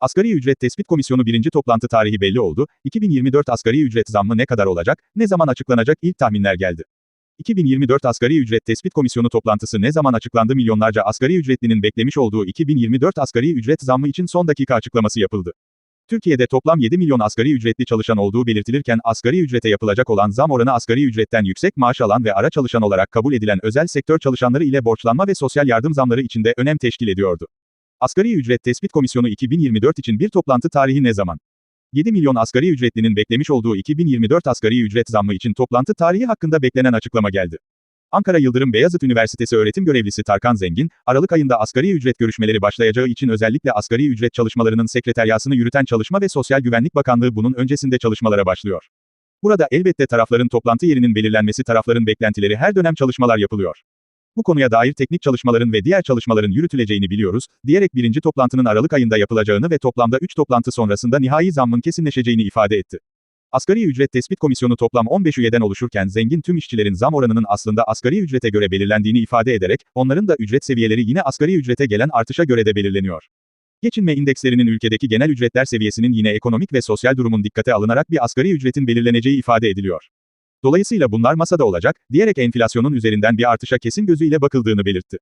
Asgari Ücret Tespit Komisyonu birinci toplantı tarihi belli oldu, 2024 asgari ücret zammı ne kadar olacak, ne zaman açıklanacak ilk tahminler geldi. 2024 Asgari Ücret Tespit Komisyonu toplantısı ne zaman açıklandı milyonlarca asgari ücretlinin beklemiş olduğu 2024 asgari ücret zammı için son dakika açıklaması yapıldı. Türkiye'de toplam 7 milyon asgari ücretli çalışan olduğu belirtilirken asgari ücrete yapılacak olan zam oranı asgari ücretten yüksek maaş alan ve ara çalışan olarak kabul edilen özel sektör çalışanları ile borçlanma ve sosyal yardım zamları içinde önem teşkil ediyordu. Asgari Ücret Tespit Komisyonu 2024 için bir toplantı tarihi ne zaman? 7 milyon asgari ücretlinin beklemiş olduğu 2024 asgari ücret zammı için toplantı tarihi hakkında beklenen açıklama geldi. Ankara Yıldırım Beyazıt Üniversitesi öğretim görevlisi Tarkan Zengin, Aralık ayında asgari ücret görüşmeleri başlayacağı için özellikle asgari ücret çalışmalarının sekreteryasını yürüten Çalışma ve Sosyal Güvenlik Bakanlığı bunun öncesinde çalışmalara başlıyor. Burada elbette tarafların toplantı yerinin belirlenmesi tarafların beklentileri her dönem çalışmalar yapılıyor. Bu konuya dair teknik çalışmaların ve diğer çalışmaların yürütüleceğini biliyoruz, diyerek birinci toplantının Aralık ayında yapılacağını ve toplamda 3 toplantı sonrasında nihai zammın kesinleşeceğini ifade etti. Asgari Ücret Tespit Komisyonu toplam 15 üyeden oluşurken zengin tüm işçilerin zam oranının aslında asgari ücrete göre belirlendiğini ifade ederek, onların da ücret seviyeleri yine asgari ücrete gelen artışa göre de belirleniyor. Geçinme indekslerinin ülkedeki genel ücretler seviyesinin yine ekonomik ve sosyal durumun dikkate alınarak bir asgari ücretin belirleneceği ifade ediliyor. Dolayısıyla bunlar masada olacak, diyerek enflasyonun üzerinden bir artışa kesin gözüyle bakıldığını belirtti.